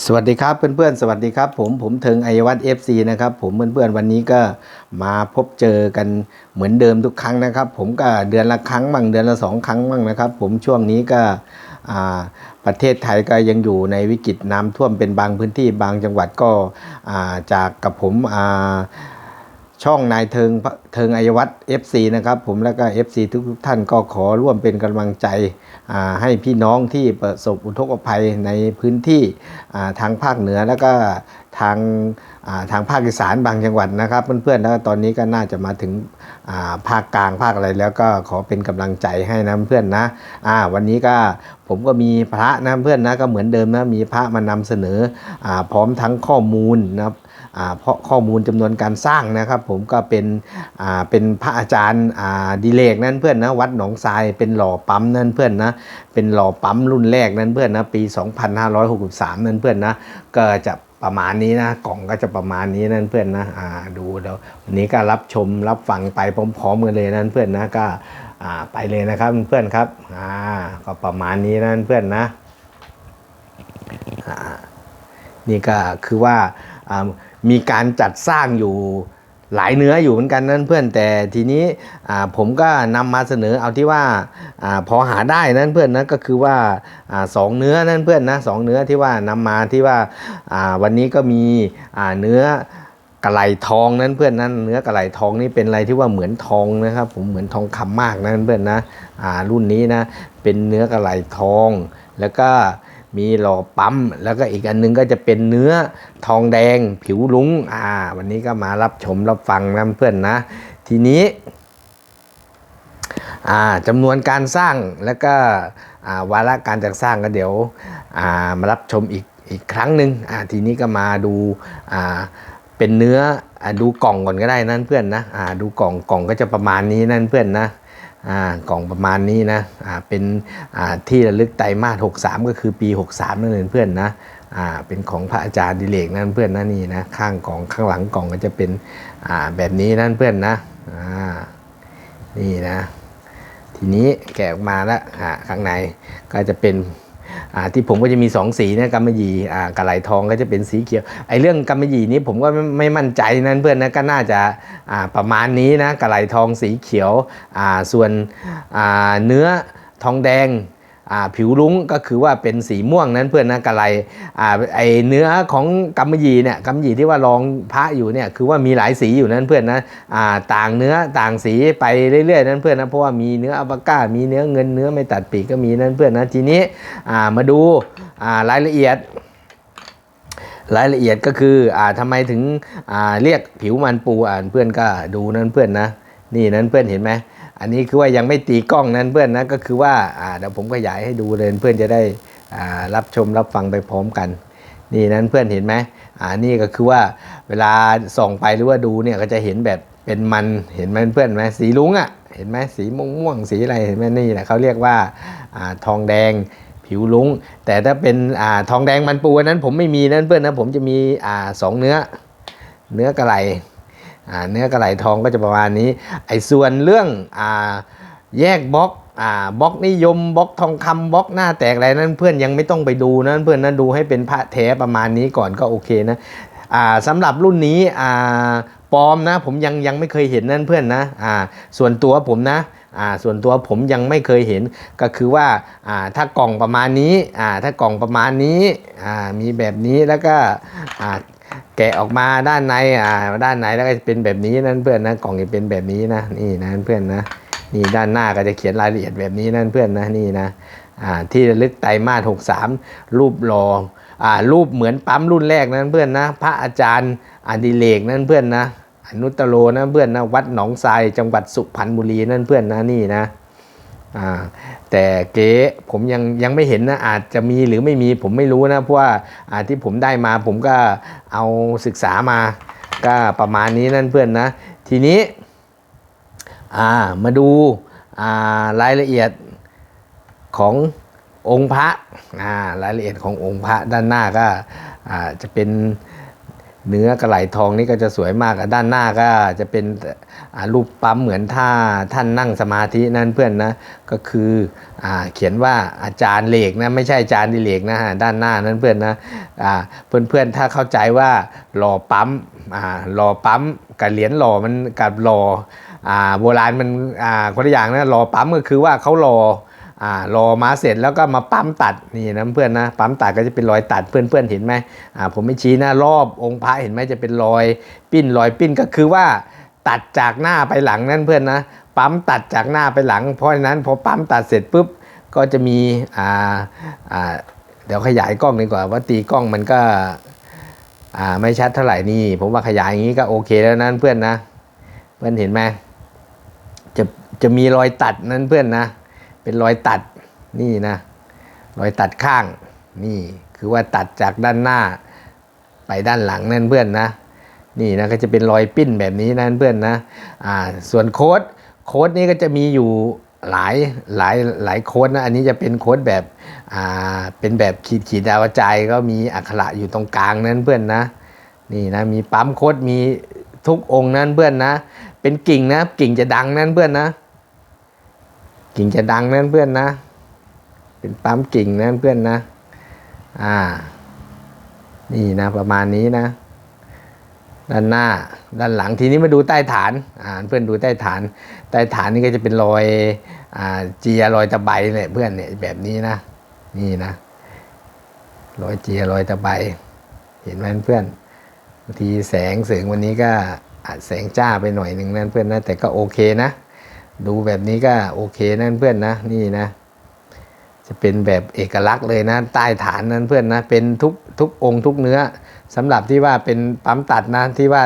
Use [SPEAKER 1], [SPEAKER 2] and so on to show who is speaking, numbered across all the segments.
[SPEAKER 1] สวัสดีครับเพื่อนๆสวัสดีครับ ผมผมเทิงไอวัตเอฟซีนะครับผมเพื่อนๆวันนี้ก็มาพบเจอกันเหมือนเดิมทุกครั้งนะครับ ผมก็เดือนละครั้งบ้างเดือนละสองครั้งบ้างนะครับ ผมช่วงนี้ก็อ่าประเทศไทยก็ยังอยู่ในวิกฤตน้ำท่วมเป็นบางพื้นที่บางจังหวัดก็อ่าจากกับผมอ่า ช่องนายเทิงเทิงอายวัตร FC นะครับผมแล้วก็ FC ทุกท่านก็ขอร่วมเป็นกำลังใจให้พี่น้องที่ประสบอุทกภัยในพื้นที่ทางภาคเหนือแล้วก็ทาง ทางภาคอีสานบางจังหวัดนะครับเพื่อนๆแล้วตอนนี้ก็น่าจะมาถึงภาคกลางภาคอะไรแล้วก็ขอเป็นกำลังใจให้นะเพื่อนนะวันนี้ก็ผมก็มีพระนะเพื่อนนะก็เหมือนเดิมนะมีพระมานำเสนออพร้อมทั้งข้อมูลนะครับเพราะข้อมูลจำนวนการสร้างนะครับ ผมก็เป็นเป็นพระอาจารย์ดิเลกนั่นเพื่อนนะวัดหนองทรายเป็นหล่อปั๊มนั่นเพื่อนนะเป็นหล่อปั๊มรุ่นแรกนั่นเพื่อนนะปี 2563 นั่นเพื่อนนะก็จะ ประมาณนี้นะกล่องก็จะประมาณนี้นั่นเพื่อนนะอ่าดูแล้ววันนี้ก็รับชมรับฟังไปพร้อมๆกันเลยนั่นเพื่อนนะก็อ่าไปเลยนะครับเพื่อนครับอ่าก็ประมาณนี้นั่นเพื่อนนะอ่านี่ก็คือว่าอ่ามีการจัดสร้างอยู่ หลายเนื้ออยู่เหมือนกันนั่นเพื่อนแต่ทีนี้ผมก็นำมาเสนอเอาที่ว่าอพอหาได้นั่นเพื่อนนะก็คือว่าอสองเนื้อนั่นเพื่อนนะสองเนื้อที่ว่านำมาที่ว่าวันนี้ก็มีเนื้อกระไหลทองนั่นเพื่อนนั้นเนื้อกระไหลทองนี่เป็นอะไรที่ว่าเหมือนทองนะครับ ผมเหมือนทองคำมากนั่นเพื่อนนะรุ่นนี้นะเป็นเนื้อกระไหลทองแล้วก็ มีหล่อปั๊ม แล้วก็อีกอันนึงก็จะเป็นเนื้อทองแดงผิวลุงอ่า วันนี้ก็มารับชมรับฟังนะเพื่อนนะ ทีนี้อ่าจำนวนการสร้างแล้วก็อ่าวาระการจัดสร้างก็เดี๋ยวอ่ามารับชมอีกอีกครั้งหนึ่งอ่าทีนี้ก็มาดูอ่าเป็นเนื้ออ่าดูกล่องก่อนก็ได้นั่นเพื่อนนะอ่าดูกล่องกล่องก็จะประมาณนี้นั่นเพื่อนนะ กล่องประมาณนี้นะอ่าเป็นที่ระลึกไตรมาส63 ก็คือปี 63นั่นเองเพื่อนนะอ่าเป็นของพระอาจารย์ดิเลกนั่นเพื่อนนะนี่นะข้างกล่องข้างหลังกล่องก็จะเป็นอ่าแบบนี้นั่นเพื่อนนะอ่านี่นะ ทีนี้แกะออกมาแล้วอ่าข้างในก็จะเป็น ที่ผมก็จะมีสองสีนะกำมะหยี่อ่ากระไหลทองก็จะเป็นสีเขียวไอ้เรื่องกำมะหยี่นี้ผมก็ไม่ไม,มั่นใจนั่นเพื่อนนะก็น่าจะอ่าประมาณนี้นะกระไหลทองสีเขียวอ่าส่วนอ่าเนื้อทองแดง ผิวลุ้งก็คือว่าเป็นสีม่วงนั้นเพื่อนนะกะไลไอเนื้อของกำมะหยี่เนี่ยกำมะหยี่ที่ว่ารองพระอยู่เนี่ยคือว่ามีหลายสีอยู่นั่นเพื่อนนะต่างเนื้อต่างสีไปเรื่อยๆนั่นเพื่อนนะเพราะว่ามีเนื้ออัปก้า มีเนื้อเงินเนื้อไม่ตัดปีกก็มีนั่นเพื่อนนะทีนี้มาดูรายละเอียดรายละเอียดก็คืออ่าทำไมถึงอ่าเรียกผิวมันปูอ่านเพื่อนก็ดูนั่นเพื่อนนะ นี่นั่นเพื่อนเห็นไหม อันนี้คือว่ายังไม่ตีกล้องนั่นเพื่อนนะก็คือว่าเดี๋ยวผมขยายให้ดูเลยเพื่อนจะได้รับชมรับฟังไปพร้อมกัน นี่นั้นเพื่อนเห็นไหมอ่านี่ก็คือว่าเวลาส่องไปหรือว่าดูเนี่ยก็จะเห็นแบบเป็นมันเห็นไหมเพื่อนไหมสีลุ้งอะเห็นไหมสีม่วงม่วงสีอะไรเห็นไหมนี่แหละเขาเรียกว่าอ่าทองแดงผิวลุ้งแต่ถ้าเป็นอ่าทองแดงมันปูนั้นผมไม่มีนั่นเพื่อนนะผมจะมีอ่าสองเนื้อเนื้อกระไหล เนื้อกระไหลทองก็จะประมาณนี้ ไอ้ส่วนเรื่องอ่าแยกบล็อกอ่าบล็อกนิยมบล็อกทองคำบล็อกหน้าแตกอะไรนั้นเพื่อนยังไม่ต้องไปดูนะเพื่อนนะดูให้เป็นพระแท้ประมาณนี้ก่อนก็โอเคนะอ่าสำหรับรุ่นนี้อ่าปลอมนะผมยังยังไม่เคยเห็นนั่นเพื่อนนะอ่าส่วนตัวผมนะอ่าส่วนตัวผมยังไม่เคยเห็นก็คือว่าอ่าถ้ากล่องประมาณนี้อ่าถ้ากล่องประมาณนี้อ่ามีแบบนี้แล้วก็อ่า แกะออกมาด้านในอ่าด้านในแล้วก็จะเป็นแบบนี้นั่นเพื่อนนะกล่องจะเป็นแบบนี้นะนี่นะเพื่อนนะนี่ด้านหน้าก็จะเขียนรายละเอียดแบบนี้นั่นเพื่อนนะนี่นะอ่าที่ระลึกไตรมาส63รูปหล่ออ่ารูปเหมือนปั๊มรุ่นแรกนั่นเพื่อนนะพระอาจารย์อดิเลกนั่นเพื่อนนะอนุตโรนะเพื่อนนะวัดหนองทรายจังหวัดสุพรรณบุรีนั่นเพื่อนนะนี่นะ แต่เก๊ผมยังยังไม่เห็นนะอาจจะมีหรือไม่มีผมไม่รู้นะเพราะว่าอาที่ผมได้มาผมก็เอาศึกษามาก็ประมาณนี้นั่นเพื่อนนะ ทีนี้ามาดูารายละเอียดขององค์พระารายละเอียดขององค์พระด้านหน้าก็าจะเป็นเนื้อกระไหลทองนี่ก็จะสวยมากด้านหน้าก็จะเป็น รูปปั๊มเหมือนท่าท่านนั่งสมาธินั่นเพื่อนนะก็คืออเขียนว่าอาจารย์เหล็กนะไม่ใช่อาจารย์ดิเหล็กนะฮะด้านหน้านั่นเพื่อนนะอ่าเพื่อนๆถ้าเข้าใจว่าหล่อปั๊มหล่อปั๊มกับเหรียญหล่อมันกับหล่อโบราณมันคนละอย่างนะหล่อปั๊มก็คือว่าเขาหล่อรอมาเสร็จแล้วก็มาปั๊มตัดนี่นะเพื่อนนะปั๊มตัดก็จะเป็นรอยตัดเพื่อนเพื่อนเห็นไหมผมไม่ชี้น้ารอบองค์พระเห็นไหมจะเป็นรอยปิ้นรอยปิ้นก็คือว่า ตัดจากหน้าไปหลังนั่นเพื่อนนะปั๊มตัดจากหน้าไปหลัง เพราะฉะนั้นพอปั๊มตัดเสร็จปุ๊บก็จะมีอ่าอ่าเดี๋ยวขยายกล้องดีกว่าว่าตีกล้องมันก็อ่าไม่ชัดเท่าไหร่นี่ ผมว่าขยายอย่างนี้ก็โอเคแล้วนั่นเพื่อนนะ เพื่อนเห็นไหมจะจะมีรอยตัดนั่นเพื่อนนะ เป็นรอยตัดนี่นะ รอยตัดข้างนี่คือว่าตัดจากด้านหน้าไปด้านหลังนั่นเพื่อนนะ นี่นะก็จะเป็นรอยปิ้นแบบนี้นั่นเพื่อนนะอ่าส่วนโค้ดโค้ดนี้ก็จะมีอยู่หลายหลายหลายโค้ดนะอันนี้จะเป็นโค้ดแบบอ่าเป็นแบบขีดขีดดาวกระจก็มีอักขระอยู่ตรงกลางนั่นเพื่อนนะนี่นะมีปั๊มโค้ดมีทุกองค์นั่นเพื่อนนะ เป็นกิ่งนะกิ่งจะดังนั่นเพื่อนนะ กิ่งจะดังนั่นเพื่อนนะ เป็นปั๊มกิ่งนั่นเพื่อนนะอ่านี่นะประมาณนี้นะ ด้านหน้าด้านหลังทีนี้มาดูใต้ฐานอ่าเพื่อนดูใต้ฐาน ใต้ฐานนี่ก็จะเป็นรอยอ่าเจียรอยตะไบเนี่ยเพื่อนเนี่ยแบบนี้นะ นี่นะรอยเจียรอยตะไบเห็นไหมเพื่อนบางทีแสงเสริงวันนี้ก็อาจแสงจ้าไปหน่อยหนึ่งนั่นเพื่อนนะแต่ก็โอเคนะ ดูแบบนี้ก็โอเคนั่นเพื่อนนะนี่นะ จะเป็นแบบเอกลักษณ์เลยนะใต้ฐานนั้นเพื่อนนะเป็นทุกทุกองค์ทุกเนื้อ สำหรับที่ว่าเป็นปั๊มตัดนะที่ว่า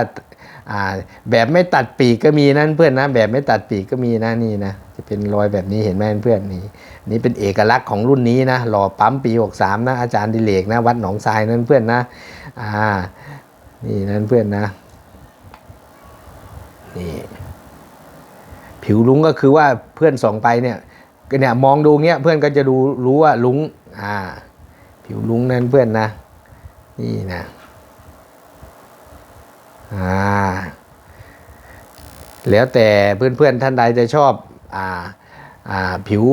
[SPEAKER 1] แบบไม่ตัดปีกก็มีนั่นเพื่อนนะ แบบไม่ตัดปีกก็มีนะนี่นะจะเป็นรอยแบบนี้เห็นไหมเพื่อนนี่นี่เป็นเอกลักษณ์ของรุ่นนี้นะหล่อปั๊มปี 63 นะอาจารย์ดิเลกนะวัดหนองทรายนั่นเพื่อนนะอ่านี่นั่นเพื่อนนะนี่ผิวลุงก็คือว่าเพื่อนส่องไปเนี่ยเนี่ยมองดูเงี้ยเพื่อนก็จะดูรู้ว่าลุงอ่าผิวลุงนั่นเพื่อนนะนี่นะ อ่าแล้วแต่เพื่อนๆท่านใดจะชอบอ่าอ่าผิว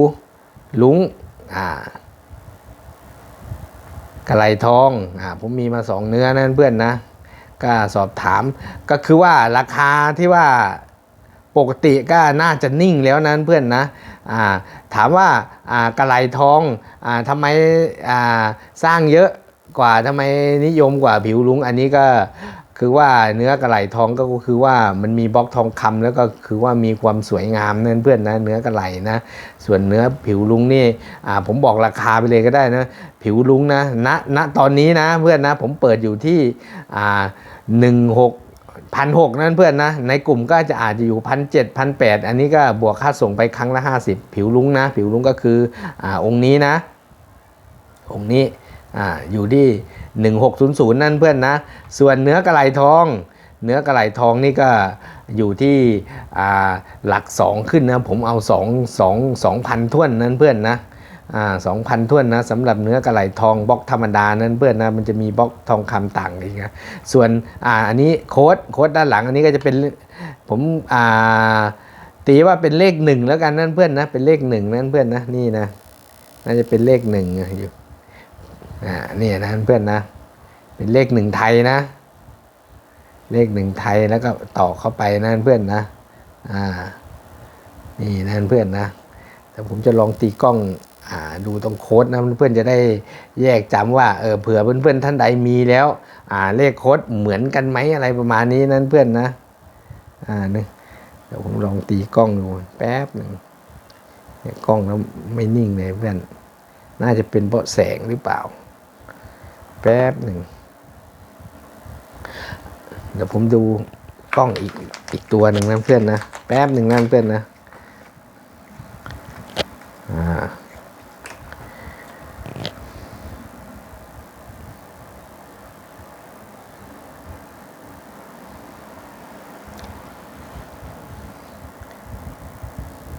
[SPEAKER 1] ลุงอ่ากระไหลทองอ่าผมมีมาสองเนื้อนั่นเพื่อนนะก็สอบถามก็คือว่าราคาที่ว่าปกติก็น่าจะนิ่งแล้วนั้นเพื่อนนะอ่าถามว่าอ่ากระไหลทองอ่าทำไมอ่าสร้างเยอะกว่าทำไมนิยมกว่าผิวลุง อันนี้ก็ คือว่าเนื้อกระไหลทองก็คือว่ามันมีบล็อกทองคำแล้วก็คือว่ามีความสวยงามนั่นเพื่อนนะเนื้อกระไหลนะ ส่วนเนื้อผิวลุงนี่อ่าผมบอกราคาไปเลยก็ได้นะ ผิวลุงนะณณตอนนี้นะเพื่อนนะผมเปิดอยู่ที่อ่าหนึ่งหกพันหกนั่นเพื่อนนะ ในกลุ่มก็จะอาจจะอยู่พันเจ็ดพันแปดอันนี้ก็บวกค่าส่งไปครั้งละห้าสิบผิวลุงนะ ผิวลุงก็คืออ่าองค์นี้นะ องค์นี้อ่าอยู่ที่ หนึ่งหกศูนย์ศูนย์นั่นเพื่อนนะ ส่วนเนื้อกระไหลทอง เนื้อกระไหลทองนี่ก็อยู่ที่หลักสองขึ้นนะ ผมเอาสองสองสองพันท่วนนั่นเพื่อนนะสองพันท่วนนะสำหรับเนื้อกระไหลทองบล็อกธรรมดานั่นเพื่อนนะมันจะมีบล็อกทองคำต่างอีกนะส่วนอ่าอันนี้โค้ดโค้ดด้านหลังอันนี้ก็จะเป็นผมอ่าตีว่าเป็นเลขหนึ่งแล้วกันนั่นเพื่อนนะเป็นเลขหนึ่งนั่นเพื่อนนะนี่นะน่าจะเป็นเลขหนึ่งอยู่ อ่านี่นะเพื่อนนะ เป็นเลขหนึ่งไทยนะ เลขหนึ่งไทยแล้วก็ต่อเข้าไปนั่นเพื่อนนะ อ่า นี่นั่นเพื่อนนะ แต่ผมจะลองตีกล้องอ่าดูตรงโค้ดนะเพื่อนๆจะได้แยกจำว่าเออเผื่อเพื่อนๆท่านใดมีแล้วอ่าเลขโค้ดเหมือนกันไหมอะไรประมาณนี้นั่นเพื่อนนะอ่านี่เดี๋ยวผมลองตีกล้องดูแป๊บหนึ่งกล้องแล้วไม่นิ่งเลยเพื่อน น่าจะเป็นเพราะแสงหรือเปล่า แป๊บหนึ่ง เดี๋ยวผมดูกล้องอีกอีกตัวหนึ่งนะเพื่อนนะ แป๊บหนึ่งนะเพื่อนนะอ่า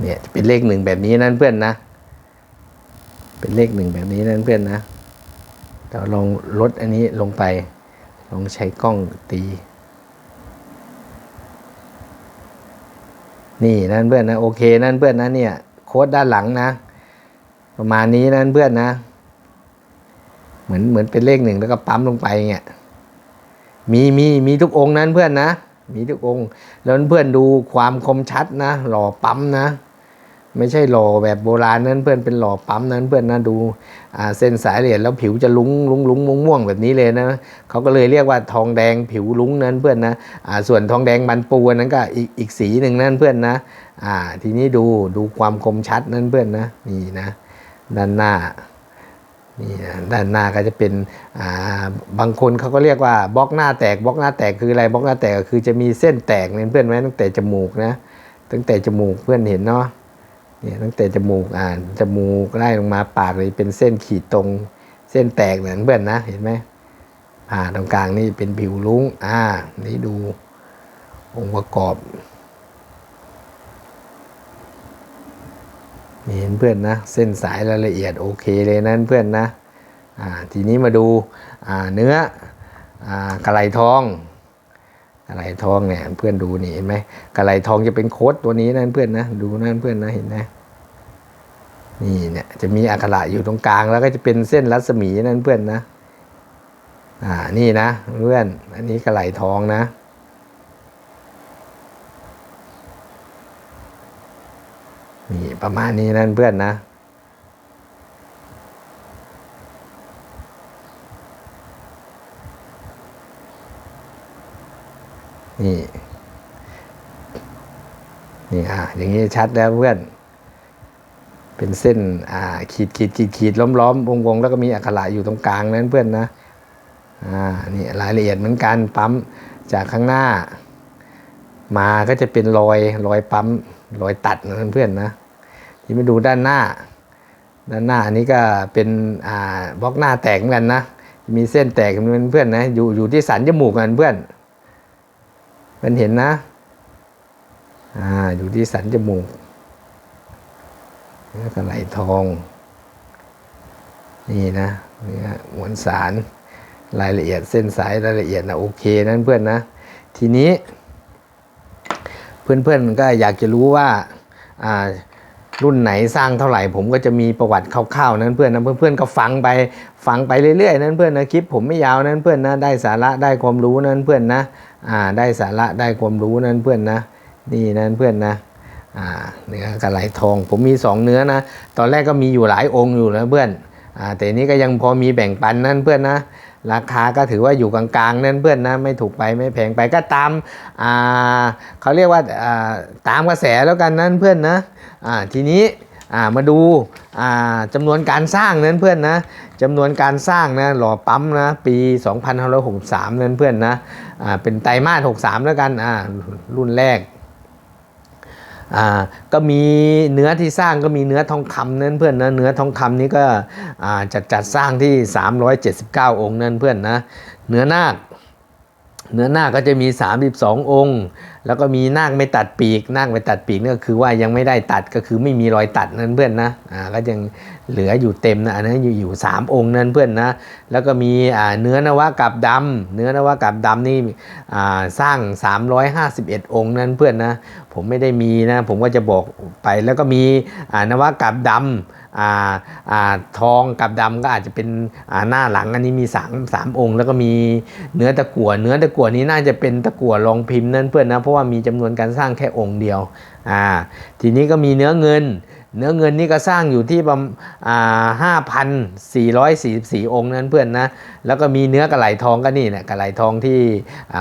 [SPEAKER 1] เนี่ยจะเป็นเลขหนึ่งแบบนี้นั่นเพื่อนนะ เป็นเลขหนึ่งแบบนี้นั่นเพื่อนนะ เราลองลดอันนี้ลงไป ลองใช้กล้องตี นี่นั่นเพื่อนนะโอเคนั่นเพื่อนนะเนี่ยโค้ดด้านหลังนะ ประมาณนี้นั่นเพื่อนนะ เหมือนเหมือนเป็นเลขหนึ่งแล้วก็ปั๊มลงไปเงี้ยมีมีมีทุกองค์นั้นเพื่อนนะ มีทุกองค์แล้วเพื่อนดูความคมชัดนะ หล่อปั๊มนะ ไม่ใช่หล่อแบบโบราณนั้นเพื่อนเป็นหล่อปั๊มนั้นเพื่อนนะดูเส้นสายเหรียญแล้วผิวจะลุ้งลุ้งลุ้งม่วงม่วงแบบนี้เลยนะเขาก็เลยเรียกว่าทองแดงผิวลุ้งนั้นเพื่อนนะส่วนทองแดงมันปูนนั้นก็อีกอีกสีหนึ่งนั่นเพื่อนนะทีนี้ดูดูความคมชัดนั่นเพื่อนนะนี่นะด้านหน้านี่ด้านหน้าก็จะเป็นบางคนเขาก็เรียกว่าบล็อกหน้าแตกบล็อกหน้าแตกคืออะไรบล็อกหน้าแตกก็คือจะมีเส้นแตกเนี่ยเพื่อนไหมตั้งแต่จมูกนะตั้งแต่จมูกเพื่อนเห็นเนาะ เนี่ยตั้งแต่จมูกอ่านจมูกไล่ลงมาปากเลยเป็นเส้นขีดตรงเส้นแตกเหมือนเพื่อนนะเห็นไหมผ่าตรงกลางนี่เป็นผิวลุ้งอ่านี่ดูองค์ประกอบมีเห็นเพื่อนนะ เส้นสายรายละเอียดโอเคเลยนั้นเพื่อนนะอ่าทีนี้มาดูอ่าเนื้ออ่ากระไหลทอง กระไหลทองเนี่ยเพื่อนดูนี่เห็นไหมกระไหลทองจะเป็นโค้ดตัวนี้นั่นเพื่อนนะดูนั่นเพื่อนนะเห็นไหมนี่เนี่ยจะมีอักขระอยู่ตรงกลางแล้วก็จะเป็นเส้นรัศมีนั่นเพื่อนนะ อ่านี่นะเพื่อนอันนี้กระไหลทองนะนี่ประมาณนี้นั่นเพื่อนนะ นี่ นี่อะอย่างนี้ชัดแล้วเพื่อน เป็นเส้น อ่า ขีดขีดขีดขีดล้อมล้อมวงวงแล้วก็มีอักขระอยู่ตรงกลางนั้นเพื่อนนะ อ่า นี่รายละเอียดเหมือนกันปั๊มจากข้างหน้า มาก็จะเป็นรอยรอยปั๊มรอยตัดนะเพื่อนนะที่มาดูด้านหน้า ด้านหน้าอันนี้ก็เป็นอ่าบล็อกหน้าแตกเหมือนกันนะมีเส้นแตกเหมือนเพื่อนนะอยู่อยู่ที่สันจมูกกันเพื่อน มันเห็นนะ อ่า อยู่ที่สันจมูกแล้วก็ไหลทอง นี่นะนี่ฮะมวลสารรายละเอียดเส้นสายรายละเอียดนะโอเคนั้นเพื่อนนะ ทีนี้ เพื่อนๆก็อยากจะรู้ว่า อ่า รุ่นไหนสร้างเท่าไหร่ ผมก็จะมีประวัติคร่าวๆนั้นเพื่อนนะเพื่อนๆก็ฟังไปฟังไปเรื่อยๆนั้นเพื่อนนะคลิปผมไม่ยาวนั้นเพื่อนนะได้สาระได้ความรู้นั้นเพื่อนนะอ่าได้สาระได้ความรู้นั้นเพื่อนนะนี่นั้นเพื่อนนะอ่าเนื้อกระไหลทอง ผมมีสองเนื้อนะตอนแรกก็มีอยู่หลายองค์อยู่นะเพื่อนอ่าแต่นี้ก็ยังพอมีแบ่งปันนั่นเพื่อนนะ ราคาก็ถือว่าอยู่กลางๆ นั่นเพื่อนนะไม่ถูกไปไม่แพงไปก็ตามาเขาเรียกว่าาตามกระแสแล้วกันนั่นเพื่อนนะทีนี้ามาดูาจำนวนการสร้างนั้นเพื่อนนะจำนวนการสร้างนะหล่อปั๊มนะปี2563นั้นเพื่อนนะเป็นไตรมาส63แล้วกันรุ่นแรก อ่าก็มีเนื้อที่สร้างก็มีเนื้อทองคำนั่นเพื่อนนะเนื้อทองคำนี้ก็อ่าจัดจัดสร้างที่ 379 องค์นั่นเพื่อนนะเนื้อนาคเนื้อนาคก็จะมี 32 องค์ แล้วก็มีนาคไม่ตัดปีก นาคไม่ตัดปีกนี่ก็คือว่ายังไม่ได้ตัดก็คือไม่มีรอยตัดนั่นเพื่อนนะอ่าก็ยังเหลืออยู่เต็มนะอันนั้นอยู่อยู่สามองค์นั่นเพื่อนนะแล้วก็มีอ่าเนื้อนวะกับดำเนื้อนวะกับดำนี่อ่าสร้าง 351 องค์นั่นเพื่อนนะผมไม่ได้มีนะผมก็จะบอกไปแล้วก็มีอ่านวะกับดำอ่าอ่า ทองกับดำก็อาจจะเป็นหน้าหลังอันนี้มีสามสามองค์ แล้วก็มีเนื้อตะกั่วเนื้อตะกั่วนี้น่าจะเป็นตะกั่วรองพิมพ์นั่นเพื่อนนะเพราะว่ามีจำนวนการสร้างแค่องค์เดียวทีนี้ก็มีเนื้อเงิน เนื้อเงินนี่ก็สร้างอยู่ที่ประมาณห้าพันสี่ร้อยสี่สี่องค์นั้นเพื่อนนะ แล้วก็มีเนื้อกระไหลทองก็นี่แหละกระไหลทองที่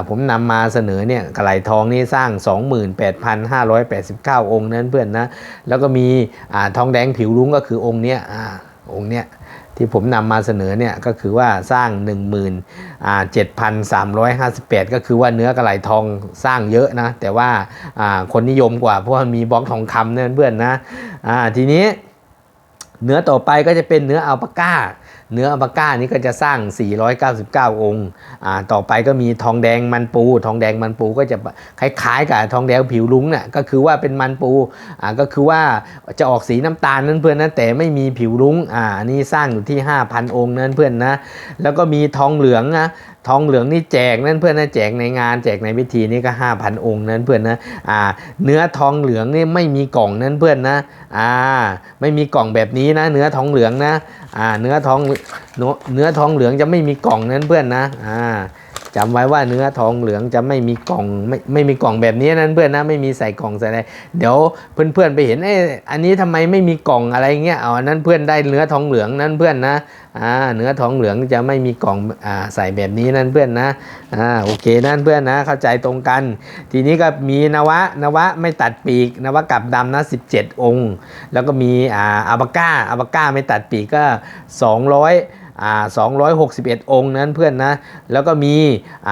[SPEAKER 1] ผมนำมาเสนอเนี่ยกระไหลทองนี่สร้าง 28,589 องค์นั้นเพื่อนนะ แล้วก็มีอทองแดงผิวรุ้งก็คือองค์เนี้ยอองค์เนี้ย ที่ผมนำมาเสนอเนี่ยก็คือว่าสร้าง1อ่า7,358 ก็คือว่าเนื้อกระไหลทองสร้างเยอะนะ แต่ว่าคนนิยมกว่าเพราะมีบล็อกทองคำนั่นเพื่อนนะทีนี้เนื้อต่อไปก็จะเป็นเนื้ออัลปาก้า เนื้ออัปาก้านี้ก็จะสร้าง 499 องค์อ่าต่อไปก็มีทองแดงมันปู ทองแดงมันปูก็จะคล้ายๆกับทองแดงผิวลุงน่ะก็คือว่าเป็นมันปูอ่าก็คือว่าจะออกสีน้ำตาลนั่นเพื่อนนะแต่ไม่มีผิวลุงอ่านนี้สร้างอยู่ที่ 5,000 องค์นั่นเพื่อนนะแล้วก็มีทองเหลืองนะ ทองเหลืองนี่แจกนั่นเพื่อนนะแจกในงานแจกในพิธีนี่ก็ 5,000 องค์นั้นเพื่อนนะอ่าเนื้อทองเหลืองนี่ไม่มีกล่องนั้นเพื่อนนะอ่าไม่มีกล่องแบบนี้นะ เนื้อทองเหลืองนะอ่าเนื้อทองเนื้อทองเหลืองจะไม่มีกล่องนั้นเพื่อนนะอ่า จำไว้ว่าเนื้อทองเหลืองจะไม่มีกล่องไม่ไม่มีกล่องแบบนี้นั้นเพื่อนนะไม่มีใส่กล่องใส่อะไรเดี๋ยวเพื่อนๆไปเห็นเอ้อันนี้ทำไมไม่มีกล่องอะไรเงี้ยเอาอันนั้นเพื่อนได้เนื้อทองเหลืองนั้นเพื่อนนะอ่าเนื้อทองเหลืองจะไม่มีกล่องอ่าใส่แบบนี้นั่นเพื่อนนะอ่าโอเคนั่นเพื่อนนะเข้าใจตรงกัน ทีนี้ก็มีนวะนวะไม่ตัดปีกนวะกับดำนะ17 องค์ แล้วก็มีอ่าอาบาก้าอาบาก้าไม่ตัดปีกก็ 200อ่า 261 องค์นั้นเพื่อนนะ แล้วก็มีอ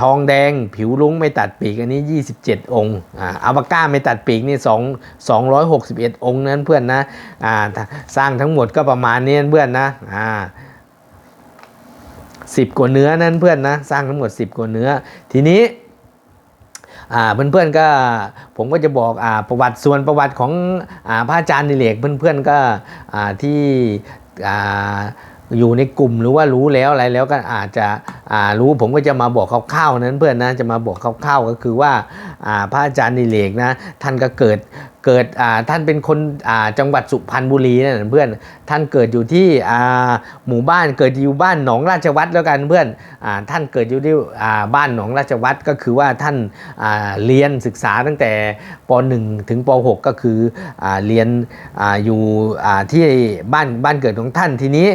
[SPEAKER 1] ทองแดงผิวลุ้งไม่ตัดปีกอันนี้ 27 องค์อ่าอาบก้าไม่ตัดปีกนี่2 261 องค์นั้นเพื่อนนะสร้างทั้งหมดก็ประมาณนี้เพื่อนนะสิบกว่าเนื้อนั่นเพื่อนนะสร้างทั้งหมด 10 กว่าเนื้อ ทีนี้เพื่อนๆก็ผมก็จะบอกอประวัติส่วนประวัติของอ่าพระอาจารย์ดิเลกเพื่อนๆก็ที่ อยู่ในกลุ่มหรือว่ารู้แล้วอะไรแล้วก็อาจจะรู้ผมก็จะมาบอกคร่าวๆนั้นเพื่อนนะจะมาบอกคร่าวๆก็คือว่าพระอาจารย์นิเลกนะท่านก็เกิด เกิดท่านเป็นคนจังหวัดสุพรรณบุรีนะเพื่อนท่านเกิดอยู่ที่หมู่บ้านเกิดอยู่บ้านหนองราชวัตรแล้วกันเพื่อนอท่านเกิดอยู่ที่บ้านหนองราชวัตรก็คือว่าท่านาเรียนศึกษาตั้งแต่ป .1 ถึงป .6 ก็คืออเรียนออยู่ที่บ้านบ้านเกิดของท่านทีนี้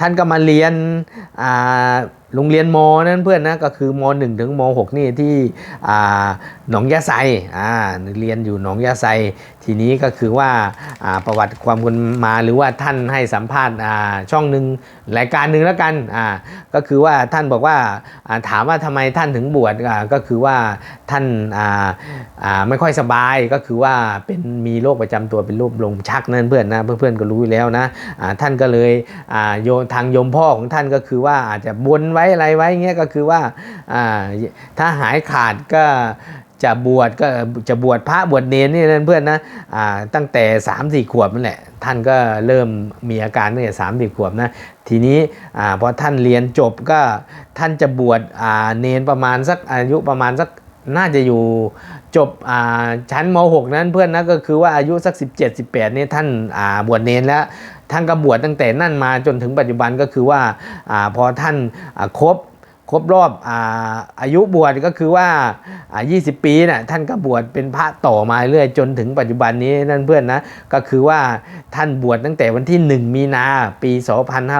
[SPEAKER 1] ท่านก็มาเรียน โรงเรียนมนั่นเพื่อนนะก็คือม .1 ถึงม .6 นี่ที่หนองยาไซอ่าเรียนอยู่หนองยาไซ ทีนี้ก็คือว่าประวัติความคนมาหรือว่าท่านให้สัมภาษณ์ช่องหนึ่งรายการหนึ่งแล้วกันก็คือว่าท่านบอกว่าถามว่าทำไมท่านถึงบวชก็คือว่าท่านไม่ค่อยสบายก็คือว่าเป็นมีโรคประจำตัวเป็นโรคลมชักนั่นเพื่อนนะเพื่อนๆก็รู้อยู่แล้วนะท่านก็เลยโยทางโยมพ่อของท่านก็คือว่าอาจจะบนไว้อะไรไว้เงี้ยก็คือว่าถ้าหายขาดก็ จะบวชก็จะบวชพระบวชเนรนี่นั่นเพื่อนนะตั้งแต่3ามสี่ขวบนั่นแหละท่านก็เริ่มมีอาการตั้งแต่สามสี่ขวบนะทีนี้อพอท่านเรียนจบก็ท่านจะบวชเนรประมาณสักอายุประมาณสักน่าจะอยู่จบชั้นม .6 นั้นเพื่อนนะก็คือว่าอายุสัก 17 18นี่ท่านาบวชเนรแล้วท่านก็บวชตั้งแต่นั่นมาจนถึงปัจจุบันก็คือว่าอพอท่านาครบ ครบรอบอาอายุบวชก็คือว่าอ่า20 ปีน่ะท่านก็บวชเป็นพระต่อมาเรื่อยจนถึงปัจจุบันนี้นั่นเพื่อนนะก็คือว่าท่านบวชตั้งแต่วันที่ 1 มีนาปี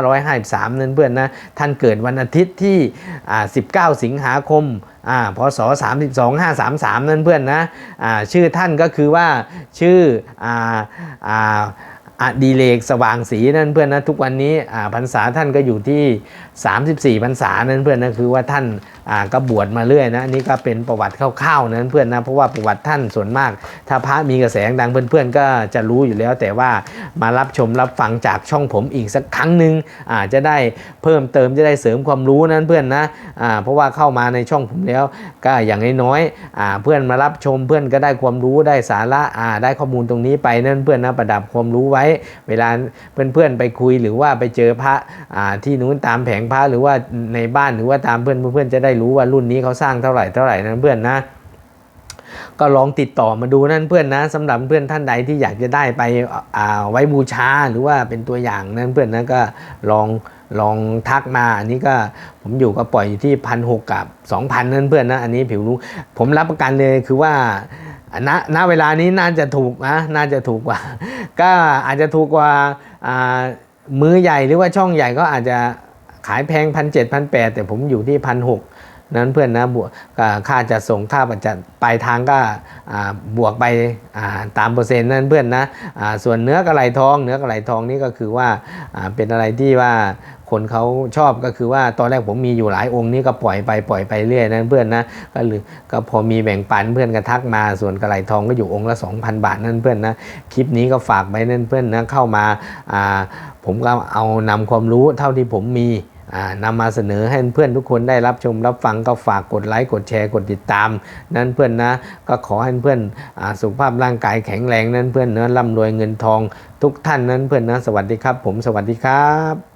[SPEAKER 1] 2553นั่นเพื่อนนะท่านเกิดวันอาทิตย์ที่อ่า19 สิงหาคมอ่าพศ32 533 นั่นเพื่อนนะอ่าชื่อท่านก็คือว่าชื่ออ่าอ่า อดีเลกสว่างสีนั่นเพื่อนนะทุกวันนี้พรรษาท่านก็อยู่ที่ 34พรรษานั่นเพื่อนนะคือว่าท่านก็บวชมาเรื่อยนะนี่ก็เป็นประวัติคร่าวๆนั้นเพื่อนนะเพราะว่าประวัติท่านส่วนมาก ถ้าพระมีกระแสดังเพื่อนๆก็จะรู้อยู่แล้ว แต่ว่ามารับชมรับฟังจากช่องผมอีกสักครั้งหนึ่งอาจะได้เพิ่มเติมจะได้เสริมความรู้นั้นเพื่อนนะเพราะว่าเข้ามาในช่องผมแล้วก็อย่างน้อยๆเพื่อนมารับชมเพื่อนก็ได้ความรู้ได้สาระได้ข้อมูลตรงนี้ไปนั่นเพื่อนนะประดับความรู้ไว้เวลาเพื่อนๆไปคุยหรือว่าไปเจอพระที่นู้นตามแผงพระหรือว่าในบ้านหรือว่าตามเพื่อนเพื่อนจะได้รู้ว่ารุ่นนี้เขาสร้างเท่าไหร่เท่าไหร่นั่นเพื่อนนะก็ลองติดต่อมาดูนั่นเพื่อนนะสำหรับเพื่อนท่านใดที่อยากจะได้ไปไว้บูชาหรือว่าเป็นตัวอย่างนั่นเพื่อนนะก็ลองลองทักมาอันนี้ก็ผมอยู่ก็ปล่อยอยู่ที่พันหกกับสองพันนั่นเพื่อนนะอันนี้ผิวรู้ผมรับประกันเลยคือว่า ณณเวลานี้น่าจะถูกนะน่าจะถูกกว่า ก็อาจจะถูกกว่าอ่ามือใหญ่หรือว่าช่องใหญ่ก็อาจจะขายแพงพันเจ็ดพันแปดแต่ผมอยู่ที่พันหก นั้นเพื่อนนะบวกค่าจะส่งค่าประจัดปลายทางก็บวกไปตามเปอร์เซ็นต์นั่นเพื่อนนะส่วนเนื้อกระไหลทอง เนื้อกระไหลทองนี่ก็คือว่าเป็นอะไรที่ว่าคนเขาชอบก็คือว่าตอนแรกผมมีอยู่หลายองค์นี้ก็ปล่อยไปปล่อยไปเรื่อยนั่นเพื่อนนะก็หรือก็พอมีแบ่งปันเพื่อนก็ทักมาส่วนกระไหลทองก็อยู่องค์ละ 2,000 บาทนั่นเพื่อนนะคลิปนี้ก็ฝากไปนั่นเพื่อนนะเข้ามาผมก็เอานำความรู้เท่าที่ผมมี นำมาเสนอให้เพื่อนทุกคนได้รับชมรับฟังก็ฝากกดไลค์กดแชร์กดติดตาม นั้นเพื่อนนะก็ขอให้เพื่อนอสุขภาพร่างกายแข็งแรงนั้นเพื่อนเนื้อร่ำรวยเงินทองทุกท่านนั้นเพื่อนนะสวัสดีครับ ผมสวัสดีครับ